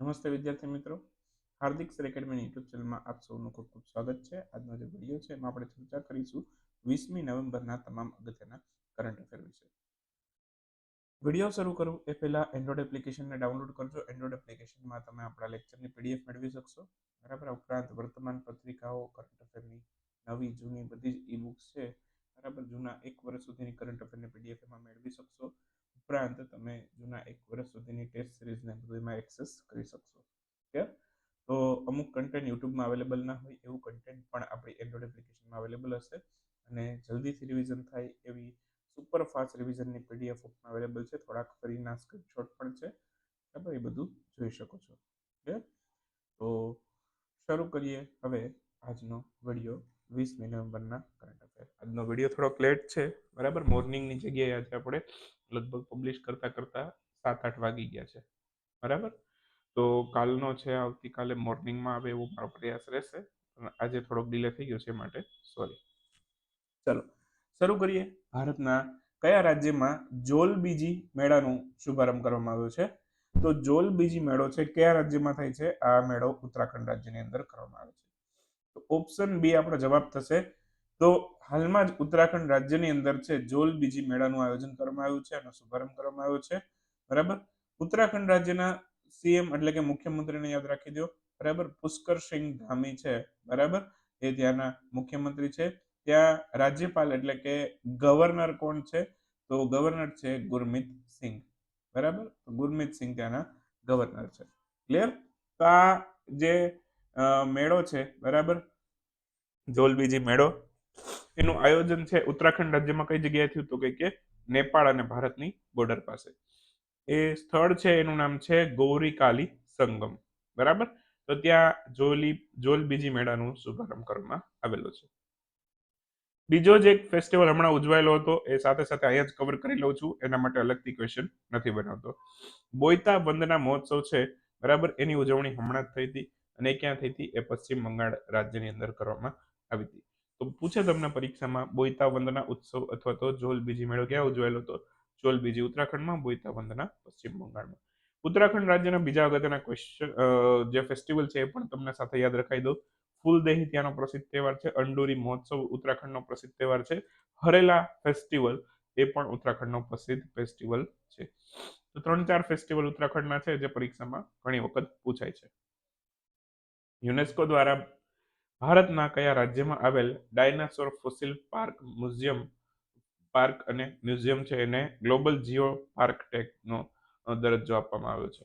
નમસ્તે વિદ્યાર્થી મિત્રો. હાર્દિક સર એકેડમીની યુટ્યુબ ચેનલમાં આપ સૌનું ખૂબ ખૂબ સ્વાગત છે. આજનો જે વીડિયો છે એમાં આપણે ચર્ચા કરીશું વીસમી નવેમ્બરના તમામ અગત્યના કરંટ અફેર વિશે. વીડિયો શરૂ કરું એ પહેલા એન્ડ્રોઇડ એપ્લિકેશનને ડાઉનલોડ કરજો. એન્ડ્રોઇડ એપ્લિકેશનમાં તમે આપણા લેક્ચરની પીડીએફ મેળવી શકશો. બરાબર? ઉપરાંત વર્તમાન પત્રિકાઓ કરંટ અફેરની નવી, જૂની બધી જ ઈ બુક્સ છે. બરાબર? જૂના એક વર્ષ સુધીની કરંટ અફેરની પીડીએફ એમાં મેળવી શકશો. ઉપરાંત તમે જૂના એક વર્ષ સુધીની ટેસ્ટ સિરીઝને એમાં એક્સેસ કરી શકશો. ઓકે તો અમુક કન્ટેન્ટ યુટ્યુબમાં અવેલેબલ ના હોય, એવું કન્ટેન્ટ પણ આપણી એન્ડ્રોઇડ એપ્લિકેશનમાં અવેલેબલ હશે. અને જલ્દીથી રિવિઝન થાય એવી સુપર ફાસ્ટ રિવિઝનની પીડીએફ અવેલેબલ છે. થોડાક ફરીના સ્ક્રીનશોટ પણ છે. બરાબર? એ બધું જોઈ શકો છો. ઓકે તો શરૂ કરીએ હવે આજનો વીડિયો વીસમી નવેમ્બરના કરંટ અફેર આજનો વીડિયો થોડોક લેટ છે, બરાબર? મોર્નિંગની જગ્યાએ આજે આપણે લગભગ પબ્લિશ કરતા કરતા સાત, આઠ વાગી ગયા છે, બરાબર? તો કાલનો છે, આવતીકાલે મોર્નિંગમાં આવે એવો મારો પ્રયાસ રહેશે. આજે થોડોક ડિલે થઈ ગયો છે માટે સોરી ચલો, શરૂ કરીએ. ભારતના કયા રાજ્યમાં જોલ બીજી મેળાનું શુભારંભ કરવામાં આવ્યો છે? તો જોલ બીજી મેળો છે, કયા રાજ્યમાં થાય છે? આ મેળો ઉત્તરાખંડ રાજ્યની અંદર કરવામાં આવે છે. તો ઓપ્શન બી આપણો જવાબ થશે. તો હાલમાં જ ઉત્તરાખંડ રાજ્યની અંદર છે, જોલ બીજી મેળાનું આયોજન કરવામાં આવ્યું છે અને શુભારંભ કરવામાં આવ્યો છે. બરાબર? ઉત્તરાખંડ રાજ્યના સીએમ એટલે કે મુખ્યમંત્રીને યાદ રાખી દો બરાબર? પુષ્કર સિંહ ધામી છે. બરાબર? એ ત્યાંના મુખ્યમંત્રી છે. ત્યાં રાજ્યપાલ એટલે કે ગવર્નર કોણ છે? તો ગવર્નર છે ગુરમીત સિંહ બરાબર? ગુરમીત સિંહ ત્યાંના ગવર્નર છે. ક્લિયર? તો આ જે મેળો છે, બરાબર? જોલબીજી મેળો. એનું આયોજન છે ઉત્તરાખંડ રાજ્યમાં કઈ જગ્યાએ થયું તો કે નેપાળ અને ભારતની બોર્ડર પાસે. એ સ્થળ છે, એનું નામ છે ગૌરીકાલી સંગમ, બરાબર? તો ત્યાં જોલી, જોલબીજી મેળાનું શુભારંભ કરવામાં આવેલો છે. બીજો જે એક ફેસ્ટિવલ હમણાં ઉજવાયેલો હતો, એ સાથે સાથે અહીંયા જ કવર કરી લઉં છું, એના માટે અલગથી ક્વેશ્ચન નથી બનાવતો. બોયતા વંદના મહોત્સવ છે, બરાબર? એની ઉજવણી હમણાં જ થઈ હતી. અને ક્યાં થઈ હતી એ પશ્ચિમ બંગાળ રાજ્યની અંદર કરવામાં આવી હતી. તો પૂછે તમને પરીક્ષામાં બોઈતા વંદના ઉત્સવ અથવા તો જોલ બીજી મેળો ક્યાં ઉજવાયેલો હતો? જોલ બીજી ઉત્તરાખંડમાં બોઈતા વંદના પશ્ચિમ બંગાળમાં. ઉત્તરાખંડ રાજ્યના બીજા અગત્યના ક્વેશ્ચન જે ફેસ્ટિવલ છે એ પણ તમને સાથે યાદ રખાઈ દો ફૂલદેહી ત્યાંનો પ્રસિદ્ધ તહેવાર છે, અંડોરી મહોત્સવ ઉત્તરાખંડનો પ્રસિદ્ધ તહેવાર છે. હરેલા ફેસ્ટિવલ એ પણ ઉત્તરાખંડનો પ્રસિદ્ધ ફેસ્ટિવલ છે. તો ત્રણ ચાર ફેસ્ટિવલ ઉત્તરાખંડના છે જે પરીક્ષામાં ઘણી વખત પૂછાય છે. યુનેસ્કો દ્વારા ભારતના કયા રાજ્યમાં આવેલ dinosaur fossil park museum park અને મ્યુઝિયમ છે એને ગ્લોબલ જીઓ પાર્ક ટેકનો દરજ્જો આપવામાં આવ્યો છે.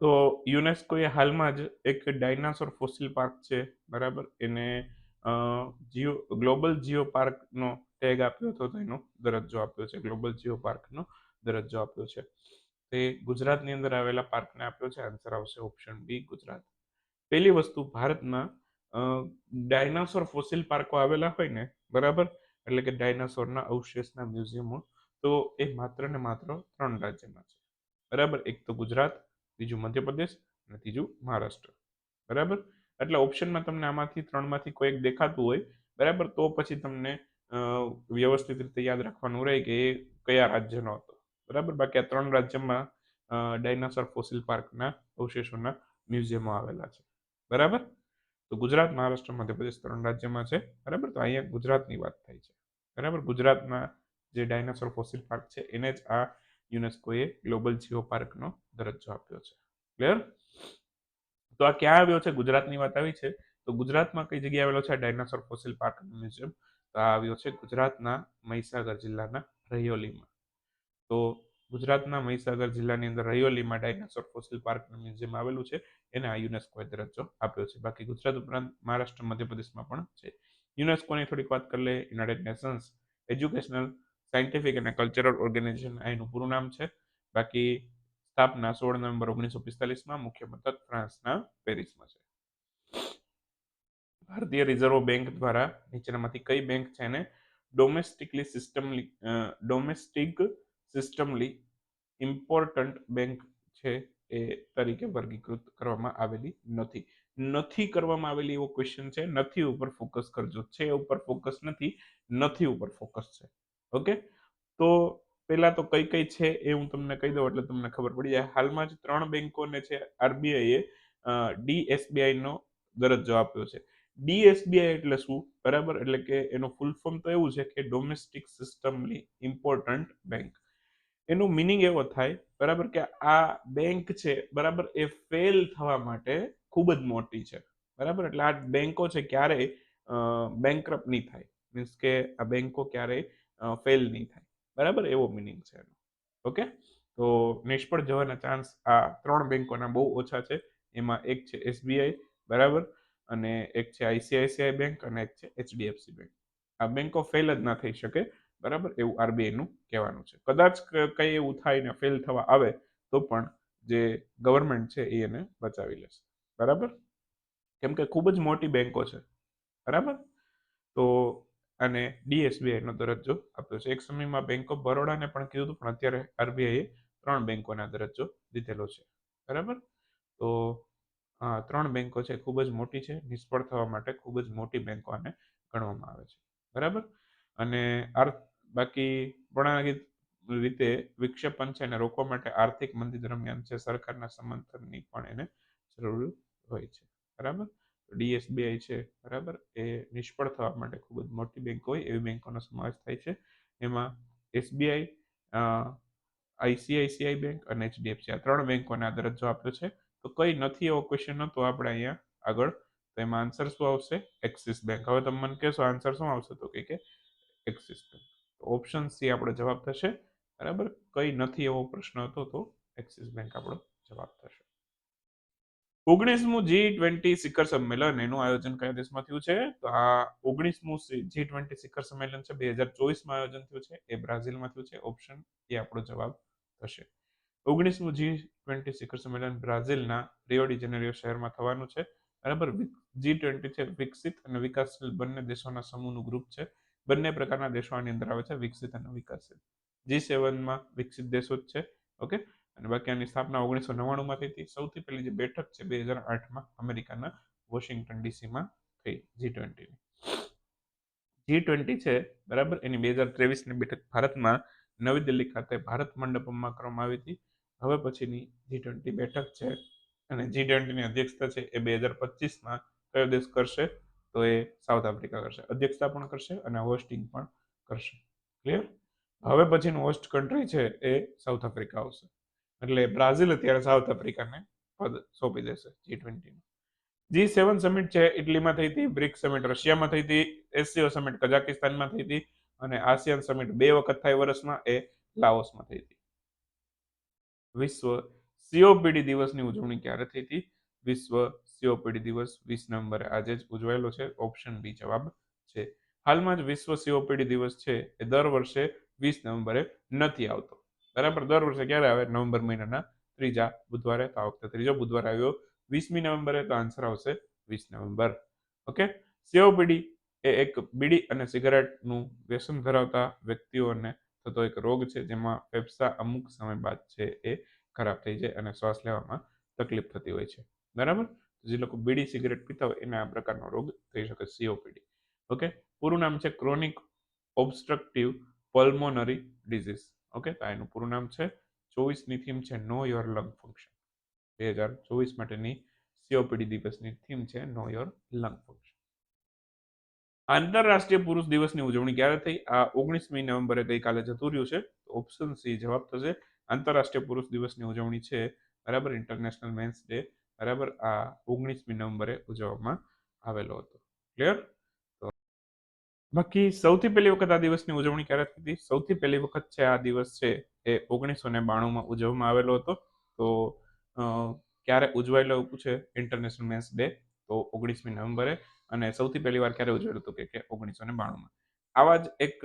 તો યુનેસ્કોએ હાલમાં જ એક ડાયનાસોર ફોસિલ પાર્ક છે, બરાબર? એને જીઓ, ગ્લોબલ જીઓ પાર્કનો ટેગ આપ્યો હતો, તો એનો દરજ્જો આપ્યો છે, ગ્લોબલ જીઓ પાર્કનો દરજ્જો આપ્યો છે. તે ગુજરાતની અંદર આવેલા પાર્કને આપ્યો છે. આન્સર આવશે ઓપ્શન બી ગુજરાત. પહેલી વસ્તુ, ભારતમાં ડાયનાસોર ફોસિલ પાર્કો આવેલા હોય ને, બરાબર? એટલે કે ડાયનાસોરના અવશેષના મ્યુઝિયમો તો એ માત્ર ને માત્ર ત્રણ રાજ્યમાં છે. બરાબર? એક તો ગુજરાત, બીજું મધ્યપ્રદેશ અને ત્રીજું મહારાષ્ટ્ર. બરાબર? એટલે ઓપ્શનમાં તમને આમાંથી ત્રણમાંથી કોઈ એક દેખાતું હોય, બરાબર? તો પછી તમને વ્યવસ્થિત રીતે યાદ રાખવાનું રહે કે એ કયા રાજ્યનો હતો. બરાબર? બાકી આ ત્રણ રાજ્યમાં ડાયનાસોર ફોસિલ પાર્કના અવશેષોના મ્યુઝિયમો આવેલા છે. બરાબર? તો ગુજરાત, મહારાષ્ટ્ર, મધ્યપ્રદેશ ત્રણ રાજ્યમાં છે. બરાબર? તો અહીંયા ગુજરાતની વાત થાય છે. બરાબર? ગુજરાતમાં જે ડાયનાસોર ફોસિલ પાર્ક છે, એને જ આ યુનેસ્કોએ ગ્લોબલ જીઓ પાર્કનો દરજ્જો આપ્યો છે. ક્લિયર? તો આ ક્યાં આવ્યો છે? ગુજરાતની વાત આવી છે. તો ગુજરાતમાં કઈ જગ્યાએ આવેલો છે? Dinosaur fossil park museum. તો આ આવ્યો છે ગુજરાતના મહીસાગર જિલ્લાના રૈયોલીમાં. તો ગુજરાતના મહીસાગર જિલ્લાની અંદર રૈયોલીમાં ડાયનાસોર ફોસિલ પાર્ક મ્યુઝિયમ આવેલું છે. એને આ યુનેસ્કોએ દરજ્જો આપ્યો છે. બાકી ગુજરાત ઉપરાંત મહારાષ્ટ્ર, મધ્યપ્રદેશમાં પણ છે. યુનેસ્કોની થોડીક વાત કરી લે યુનાઇટેડ નેશન્સ એજ્યુકેશનલ, સાયન્ટિફિક અને કલ્ચરલ ઓર્ગેનાઇઝેશન આ એનું પૂરું નામ છે. બાકી સ્થાપના સોળ નવેમ્બર ઓગણીસો પિસ્તાલીસમાં, મુખ્ય મથક ફ્રાન્સના પેરિસમાં છે. ભારતીય રિઝર્વ બેંક દ્વારા નીચેનામાંથી કઈ બેંક છે એને? Domestically system domestic systemically important bank છે એ તરીકે વર્ગીકૃત કરવામાં આવેલી નથી. નથી કરવામાં આવેલી એવો ક્વેશ્ચન છે, નથી ઉપર ફોકસ કરજો. છે ઉપર ફોકસ નથી નથી ઉપર ફોકસ છે. ઓકે તો પહેલા તો કઈ કઈ છે એ હું તમને કહી દઉં એટલે તમને ખબર પડી જાય. હાલમાં જ ત્રણ બેંકોને છે આરબીઆઈએ ડીએસબીઆઈ નો દરજ્જો આપ્યો છે. ડીએસબીઆઈ એટલે શું? બરાબર? એટલે કે એનું ફૂલ ફોર્મ તો એવું છે કે ડોમેસ્ટિક સિસ્ટમલી ઇમ્પોર્ટન્ટ બેંક એનું મિનિંગ એવો થાય, બરાબર કે આ બેંક છે, બરાબર, એ ફેલ થવા માટે ખૂબ જ મોટી છે, બરાબર? એટલે આ બેંકો છે ક્યારેય બેંકરપ્ટ નહીં થાય. મીન્સ કે આ બેંકો ક્યારેય ફેલ નહીં થાય. બરાબર? એવો મિનિંગ છે એનો. ઓકે તો નિષ્ફળ જવાના ચાન્સ આ ત્રણ બેંકોના બહુ ઓછા છે. એમાં એક છે એસબીઆઈ બરાબર? અને એક છે આઈસીઆઈસીઆઈ બેંક અને એક છે એચડીએફસી બેંક આ બેંકો ફેલ જ ના થઈ શકે. બરાબર? એવું આરબીઆઈનું કહેવાનું છે. કદાચ કંઈ એવું થાય ને ફેલ થવા આવે, તો પણ જે ગવર્મેન્ટ છે એ એને બચાવી લેશે. બરાબર? કેમ કે ખૂબ જ મોટી બેન્કો છે. બરાબર? તો અને ડીએસબીઆઈનો દરજ્જો આપ્યો છે. એક સમયમાં બેંક ઓફ બરોડાને પણ કીધું હતું, પણ અત્યારે આરબીઆઈએ ત્રણ બેંકોના દરજ્જો દીધેલો છે. બરાબર? તો ત્રણ બેંકો છે ખૂબ જ મોટી છે. નિષ્ફળ થવા માટે ખૂબ જ મોટી બેંકો આને ગણવામાં આવે છે. બરાબર? અને આર બાકી પ્રણાલી રીતે વિક્ષેપણ છે એને રોકવા માટે આર્થિક મંદી દરમિયાન છે, સરકારના સમર્થનની પણ એને જરૂર હોય છે. બરાબર? ડીએસબીઆઈ છે, બરાબર? એ નિષ્ફળ થવા માટે ખૂબ જ મોટી બેંક હોય એવી બેંકોનો સમાવેશ થાય છે. એમાં એસબીઆઈ આઈસીઆઈસીઆઈ બેંક અને એચડીએફસી આ ત્રણ બેંકોને આ દરજ્જો આપ્યો છે. તો કઈ નથી એવો ક્વેશ્ચન હતો, આપણે અહીંયા આગળ તો એમાં આન્સર શું આવશે? Axis bank. હવે તમે મને કહેશો આન્સર શું આવશે તો કે એક્સિસ બેંક. ઓપ્શન સી આપણો જવાબ થશે. બરાબર? કઈ નથી એવો પ્રશ્ન હતો તો એક્સિસ બેંક આપણો જવાબ થશે. ઓગણીસમું જી ટ્વેન્ટી શિખર સંમેલન એનું આયોજન કયા દેશમાં થયું છે? તો આ ઓગણીસમું જી ટ્વેન્ટી શિખર સંમેલન છે. બે હજાર ચોવીસમાં આયોજન થયું છે. એ બ્રાઝિલમાં થયું છે. ઓપ્શન એ આપણો જવાબ થશે. ઓગણીસમું જી ટ્વેન્ટી શિખર સંમેલન બ્રાઝિલના રિયોડી જેનેરિયો શહેરમાં થવાનું છે. બરાબર? જી ટ્વેન્ટી છે. વિકસિત અને વિકાસશીલ બંને દેશોના સમૂહનું ગ્રુપ છે. બંને પ્રકારના દેશો આની અંદર આવે છે, વિકસિત અને વિકસિત. જી સેવનમાં વિકસિત દેશો જ છે, ઓકે? અને બાકી આની સ્થાપના ઓગણીસો નવ્વાણુંમાં થઈ. હતી સૌથી પહેલી જે બેઠક છે, બે હજાર આઠમાં અમેરિકાના વોશિંગ્ટન ડીસીમાં થઈ, જી ટ્વેન્ટીની જી ટ્વેન્ટી છે, બરાબર? એની બે હજાર ત્રેવીસની બેઠક ભારતમાં નવી દિલ્હી ખાતે ભારત મંડપમમાં કરવામાં આવી હતી. હવે પછીની જી ટ્વેન્ટી બેઠક છે અને જી ટ્વેન્ટીની અધ્યક્ષતા છે એ બે હજાર પચીસમાં કયો દેશ કરશે? તો એ સાઉથ આફ્રિકા કરશે. અધ્યક્ષતા પણ કરશે અને હોસ્ટિંગ પણ કરશે. ક્લિયર હવે પછીનું હોસ્ટ કન્ટ્રી છે એ સાઉથ આફ્રિકા આવશે. એટલે બ્રાઝિલ અત્યારે સાઉથ આફ્રિકાને પદ સોંપી દેશે જી ટ્વેન્ટીનું જી સેવન સમિટ છે ઇટલીમાં થઈ હતી બ્રિક સમિટ રશિયામાં થઈ હતી એસસીઓ સમિટ કઝાકિસ્તાનમાં થઈ હતી અને આસિયાન સમિટ બે વખત થાય વર્ષમાં એ લાઓસમાં થઈ હતી. વિશ્વ સીઓપીડી દિવસની ઉજવણી ક્યારે થઈ હતી? વિશ્વ સીઓપીડી દિવસ વીસ નવેમ્બરે આજે જ ઉજવાયેલો છે. ઓપ્શન બી જવાબ છે. હાલમાં જ વિશ્વ સીઓપીડી દિવસ છે એ દર વર્ષે વીસ નવેમ્બરે નથી આવતો. બરાબર? દર વર્ષે ક્યારે આવે? નવેમ્બર મહિનાના ત્રીજા બુધવારે. તો આ વખતે ત્રીજો બુધવાર આવ્યો. વીસમી નવેમ્બરે તો આન્સર આવશે વીસ નવેમ્બર. ઓકે સીઓપીડી એ એક બીડી અને સિગારેટનું વ્યસન ધરાવતા વ્યક્તિઓને થતો એક રોગ છે, જેમાં ફેફસા અમુક સમય બાદ છે એ ખરાબ થઈ જાય અને શ્વાસ લેવામાં તકલીફ થતી હોય છે. બરાબર? જે લોકો બીડી સિગરેટ પીતા હોય એને આ પ્રકારનો રોગ થઈ શકે સીઓપીડી ઓકે પૂરું નામ છે chronic obstructive pulmonary disease. Okay તો એનું પૂરું નામ છે ચોવીસની થીમ છે નો યોર લંગ ફંક્શન. બે હજાર ચોવીસ માટેની સીઓપીડી દિવસની થીમ છે નો યોર લંગ ફંક્શન. આંતરરાષ્ટ્રીય પુરુષ દિવસની ઉજવણી ક્યારે થઈ? આ ઓગણીસમી નવેમ્બરે ગઈકાલે જતું રહ્યું છે. ઓપ્શન સી જવાબ થશે. આંતરરાષ્ટ્રીય પુરુષ દિવસની ઉજવણી છે બરાબર ઇન્ટરનેશનલ મેન્સ ડે બરાબર? આ ઓગણીસમી નવેમ્બરે ઉજવવામાં આવેલો હતો. ક્લિયર તો બાકી સૌથી પહેલી વખત આ દિવસની ઉજવણી ક્યારે થઈ હતી? સૌથી પહેલી વખત છે આ દિવસ છે એ ઓગણીસો ને બાણુંમાં ઉજવવામાં આવેલો હતો. તો ક્યારે ઉજવાયેલો છે? ઇન્ટરનેશનલ મેન્સ ડે તો ઓગણીસમી નવેમ્બરે અને સૌથી પહેલી વાર ક્યારે ઉજવેલું હતું કે ઓગણીસો ને બાણુંમાં. આવા જ એક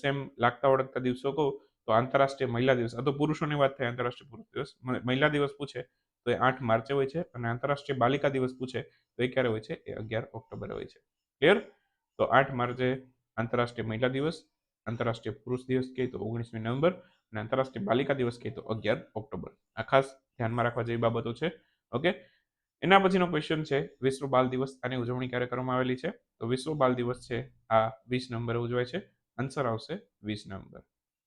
સેમ લાગતા ઓળખતા દિવસો કહું તો આંતરરાષ્ટ્રીય મહિલા દિવસ. આ તો પુરુષોની વાત થાય, આંતરરાષ્ટ્રીય પુરુષ દિવસ. મહિલા દિવસ પૂછે તો એ આઠ માર્ચે હોય છે અને આંતરરાષ્ટ્રીય બાલિકા દિવસ પૂછે તો એ ક્યારે હોય છે? એ અગિયાર ઓક્ટોબરે હોય છે. ક્લિયર તો આઠ માર્ચે આંતરરાષ્ટ્રીય મહિલા દિવસ, આંતરરાષ્ટ્રીય પુરુષ દિવસ કહે તો ઓગણીસમી નવેમ્બર અને આંતરરાષ્ટ્રીય બાલિકા દિવસ કહે તો અગિયાર ઓક્ટોબર. આ ખાસ ધ્યાનમાં રાખવા જેવી બાબતો છે. ઓકે? એના પછીનો ક્વેશ્ચન છે, વિશ્વ બાલ દિવસ આની ઉજવણી ક્યારે કરવામાં આવેલી છે? તો વિશ્વ બાલ દિવસ છે, આ વીસ નવેમ્બરે ઉજવાય છે. આન્સર આવશે વીસ નવેમ્બર.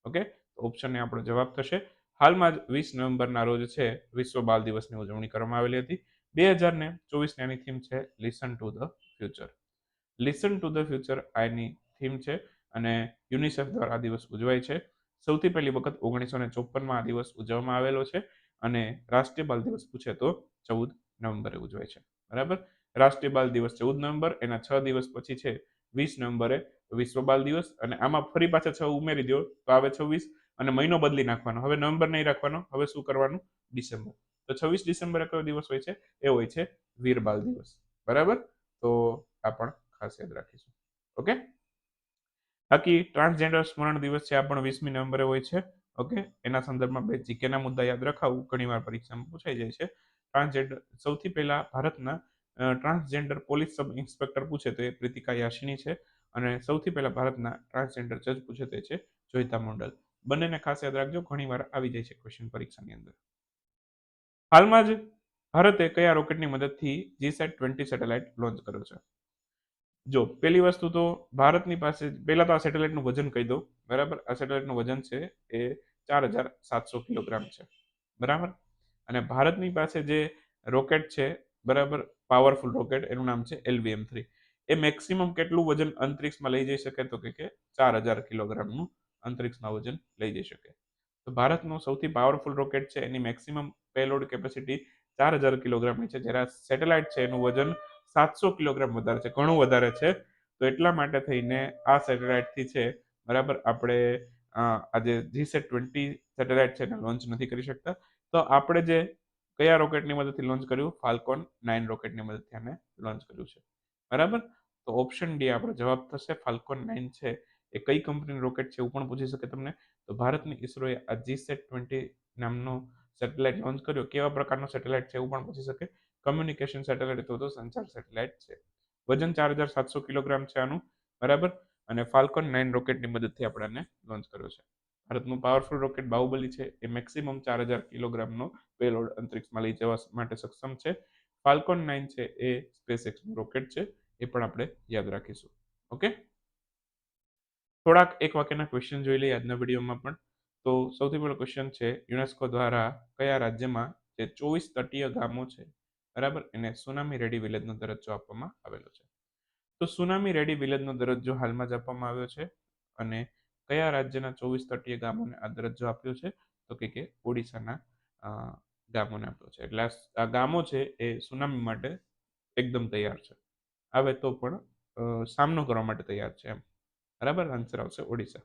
ઓકે? તો ઓપ્શનને આપણો જવાબ થશે હાલમાં જ વીસ નવેમ્બરના રોજ છે, વિશ્વ બાલ દિવસની ઉજવણી કરવામાં આવેલી હતી. બે હજાર ને ચોવીસની આની થીમ છે listen to the future listen to the future આ એની થીમ છે અને યુનિસેફ દ્વારા આ દિવસ ઉજવાય છે. સૌથી પહેલી વખત ઓગણીસો ને ચોપનમાં આ દિવસ ઉજવવામાં આવેલો છે અને રાષ્ટ્રીય બાલ દિવસ પૂછે તો ચૌદ નવેમ્બરે ઉજવાય છે. બરાબર? રાષ્ટ્રીય બાલ દિવસ ચૌદ નવેમ્બર, એના છ દિવસ પછી છે વીસ નવેમ્બરે વિશ્વ બાલ દિવસ અને આમાં ફરી પાછા છ ઉમેરી દો તો આવે છવ્વીસ. અને મહિનો બદલી નાખવાનો. હવે નવેમ્બર નહીં રાખવાનો, હવે શું કરવાનું? ડિસેમ્બર. તો છવ્વીસ ડિસેમ્બર કયો દિવસ હોય છે? એ હોય છે વીર બાલ દિવસ. બરાબર? તો આ પણ ખાસ યાદ રાખીશું. ઓકે? બાકી ટ્રાન્સજેન્ડર સ્મરણ દિવસ છે, આ પણ વીસમી નવેમ્બરે હોય છે. ઓકે? એના સંદર્ભમાં બે જીકેના મુદ્દા યાદ રખાવું. ઘણીવાર પરીક્ષામાં પૂછાઈ જાય છે. ટ્રાન્સજેન્ડર, સૌથી પહેલા ભારતના ટ્રાન્સજેન્ડર પોલીસ સબ ઇન્સ્પેક્ટર પૂછે તો એ પ્રીતિકા યાશિની છે. અને સૌથી પહેલા ભારતના ટ્રાન્સજેન્ડર જજ પૂછે તે છે જોઈતા મંડલ. બંનેને ખાસ યાદ રાખજો, ઘણીવાર આવી જાય છે ક્વેશ્ચન પરીક્ષાની અંદર. હાલમાં જ ભારતે કયા રોકેટની મદદથી જીસેટ ટ્વેન્ટી સેટેલાઇટ લોન્ચ કર્યો છે? જો, પહેલી વસ્તુ તો ભારતની પાસે, પહેલા તો આ સેટેલાઇટનું વજન કહી દઉં. બરાબર? આ સેટેલાઇટનું વજન છે એ ચાર હજાર સાતસો કિલોગ્રામ છે. બરાબર? અને ભારતની પાસે જે રોકેટ છે, બરાબર? પાવરફુલ રોકેટ એનું નામ છે એલવીએમ થ્રી. એ મેક્સિમમ કેટલું વજન અંતરિક્ષમાં લઈ જઈ શકે તો કે ચાર હજાર કિલોગ્રામનું અંતરિક્ષમાં વજન લઈ જઈ શકે. તો ભારતનું સૌથી પાવરફુલ રોકેટ છે, એની મેક્સિમમ પેલોડ કેપેસિટી ચાર હજાર કિલોગ્રામની છે. જ્યારે સેટેલાઇટ છે, એનું વજન સાતસો કિલોગ્રામ વધારે છે, ઘણું વધારે છે. તો એટલા માટે થઈને આ સેટેલાઇટથી છે, બરાબર, આપણે આજે જીસેટ ટ્વેન્ટી સેટેલાઇટ છે, એને લોન્ચ નથી કરી શકતા. તો આપણે જે કયા રોકેટની મદદથી લોન્ચ કર્યું? ફાલ્કોન નાઇન રોકેટની મદદથી આને લોન્ચ કર્યું છે. બરાબર? તો ઓપ્શન ડી આપણો જવાબ થશે ફાલ્કોન નાઇન છે. એ કઈ કંપનીનું રોકેટ છે એવું પણ પૂછી શકે તમને? તો ભારતની ઇસરોએ આ જી સેટ ટ્વેન્ટી નામનો સેટેલાઇટ લોન્ચ કર્યો. કેવા પ્રકારનો સેટેલાઇટ છે એવું પણ પૂછી શકે. કમ્યુનિકેશન સેટેલાઇટ તો સંચાર સેટેલાઇટ છે. વજન ચાર હજાર સાતસો કિલોગ્રામ છે આનું. બરાબર? અને ફાલ્કન નાઇન રોકેટની મદદથી આપણે આને લોન્ચ કર્યો છે. ભારતનું પાવરફુલ રોકેટ બાહુબલી છે. એ મેક્સિમમ ચાર હજાર કિલોગ્રામનો પેલોડ અંતરિક્ષમાં લઈ જવા માટે સક્ષમ છે. ફાલ્કોન નાઇન છે એ સ્પેસ એક્સનું રોકેટ છે. એ પણ આપણે યાદ રાખીશું. ઓકે થોડાક એક વાક્યના ક્વેશ્ચન જોઈ લઈએ આજના વિડીયોમાં પણ. તો સૌથી પહેલો ક્વેશ્ચન છે યુનેસ્કો દ્વારા કયા રાજ્યમાં જે ચોવીસ તટીય ગામો છે, બરાબર? એને સુનામી રેડી વિલેજનો દરજ્જો આપવામાં આવેલો છે. તો સુનામી રેડી વિલેજનો દરજ્જો હાલમાં જ આપવામાં આવ્યો છે અને કયા રાજ્યના ચોવીસ તટીય ગામોને આ દરજ્જો આપ્યો છે? તો કે કે ઓડિશાના ગામોને આપ્યો છે. એટલે આ ગામો છે એ સુનામી માટે એકદમ તૈયાર છે. આવે તો પણ સામનો કરવા માટે તૈયાર છે એમ. બરાબર? આન્સર આવશે ઓડિશા.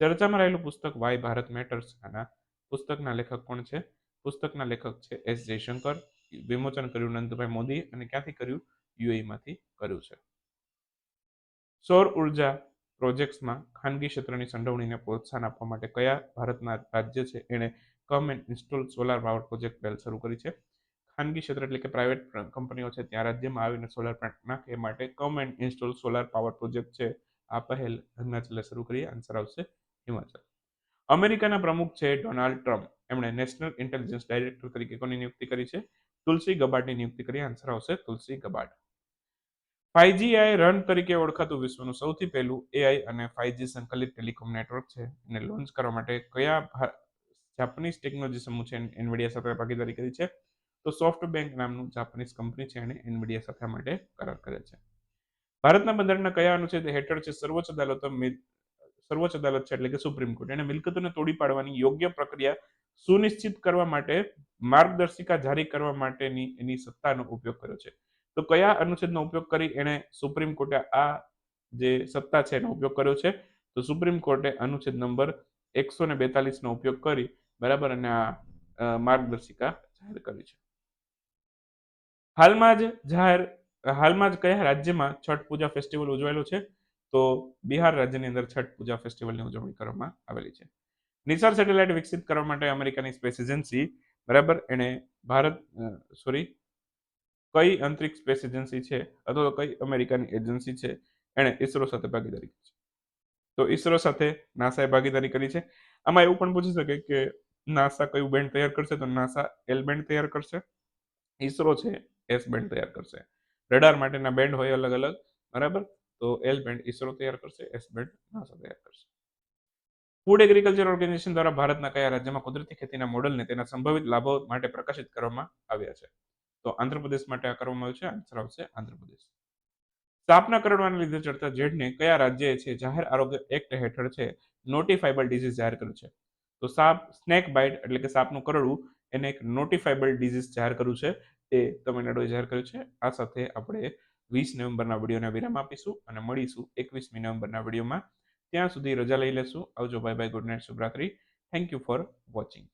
ચર્ચામાં રહેલું પુસ્તક વાય ભારત મેટર્સ આના પુસ્તકના લેખક કોણ છે? પુસ્તકના લેખક છે એસ જયશંકર. વિમોચન કર્યું નંદભાઈ મોદી અને ક્યાંથી કર્યું? યુએઈમાંથી કર્યું છે. સૌર ઊર્જા પ્રોજેક્ટ્સમાં ખાનગી ક્ષેત્રની સંડોવણીને પ્રોત્સાહન આપવા માટે કયા ભારતના રાજ્ય છે? એણે come and install solar power project પહેલ શરૂ કરી છે. ખાનગી ક્ષેત્ર એટલે કે પ્રાઇવેટ કંપનીઓ છે, ત્યાં રાજ્યમાં આવીને સોલાર પ્લાન્ટ નાખે માટે come and install solar power project છે. આ પહેલ હિમાચલે શરૂ કરી આન્સર આવશે હિમાચલ. અમેરિકાના પ્રમુખ છે ડોનાલ્ડ ટ્રમ્પ. એમણે નેશનલ ઇન્ટેલિજન્સ ડાયરેક્ટર તરીકે કોની નિયુક્તિ કરી છે? તુલસી ગબાટની નિયુક્તિ કરી. આન્સર આવશે તુલસી ગબાટ. ફાઈવજી આઈ રન તરીકે ઓળખાતું વિશ્વનું સૌથી પહેલું એઆઈ અને ફાઈવજી સંકલિત ટેલિકોમ નેટવર્ક છે. એને લોન્ચ કરવા માટે કયા જાપાનીઝ ટેકનોલોજી સમૂહ છે? એનવીડિયા સાથે ભાગીદારી કરી છે. તો સોફ્ટ બેંક નામનું જાપાનીઝ કંપની છે. એને એનવીડિયા સાથે માટે કરાર કરે છે. ભારતના બંધારણના કયા અનુચ્છેદ હેઠળ છે? સર્વોચ્ચ અદાલત સર્વોચ્ચ અદાલત છે એટલે કે સુપ્રીમ કોર્ટ. એને મિલકતોને તોડી પાડવાની યોગ્ય પ્રક્રિયા સુનિશ્ચિત કરવા માટે, માર્ગદર્શિકા જારી કરવા માટેની એની સત્તાનો ઉપયોગ કર્યો છે. તો કયા અનુચ્છેદનો ઉપયોગ કરી એણે સુપ્રીમ કોર્ટે આ જે સત્તા છે એનો ઉપયોગ કર્યો છે? તો સુપ્રીમ કોર્ટે અનુચ્છેદ નંબર એકસો ને બેતાલીસનો ઉપયોગ કરી બરાબર અને આ માર્ગદર્શિકા જાહેર કરી છે. હાલમાં જ જાહેર હાલમાં જ કયા રાજ્યમાં છઠ પૂજા ફેસ્ટિવલ ઉજવાયેલો છે? તો બિહાર રાજ્યની અંદર છઠ પૂજા ફેસ્ટિવલની ઉજવણી કરવામાં આવેલી છે. નિસાર સેટેલાઇટ વિકસિત કરવા માટે અમેરિકાની સ્પેસ એજન્સી, બરાબર? એણે ભારત સોરી, કઈ અંતરિક્ષ સ્પેસ એજન્સી છે અથવા તો કઈ અમેરિકાની એજન્સી છે? એણે ઇસરો સાથે ભાગીદારી કરી છે. તો ઇસરો સાથે નાસાએ ભાગીદારી કરી છે. આમાં એવું પણ પૂછી શકે કે નાસા કયું બેન્ડ તૈયાર કરશે? તો નાસા એલ બેન્ડ તૈયાર કરશે. ઇસરો છે, એસ બેન્ડ તૈયાર કરશે. રડાર માટેના બેન્ડ હોય અલગ અલગ બરાબર? તો એલ બેન્ડ ઇસરો તૈયાર કરશે એસ બેન્ડ નાસા તૈયાર કરશે. ફૂડ એગ્રીકલ્ચર ઓર્ગેનાઇઝેશન દ્વારા ભારતના કયા રાજ્યમાં કુદરતી ખેતીના મોડલને તેના સંભવિત લાભો માટે પ્રકાશિત કરવામાં આવ્યા છે? તો આંધ્રપ્રદેશ માટે આ કરવામાં આવ્યું છે આન્સર આવશે આંધ્રપ્રદેશ. સાપના કરડવાને લીધે ચડતા જેડને કયા રાજ્યએ છે? જાહેર આરોગ્ય એક્ટ હેઠળ છે નોટિફાઈબલ ડિઝીઝ જાહેર કર્યું છે. તો સાપ સ્નેક બાઇટ એટલે કે સાપનું કરડવું એને એક નોટિફાઈબલ ડિઝીઝ જાહેર કર્યું છે. તે તમિલનાડુએ જાહેર કર્યું છે. આ સાથે આપણે વીસ નવેમ્બરના વિડીયોને વિરામ આપીશું અને મળીશું એકવીસમી નવેમ્બરના વિડીયોમાં. ત્યાં સુધી રજા લઈ લેશું. આવજો bye bye good night, શુભરાત્રી. Thank you for watching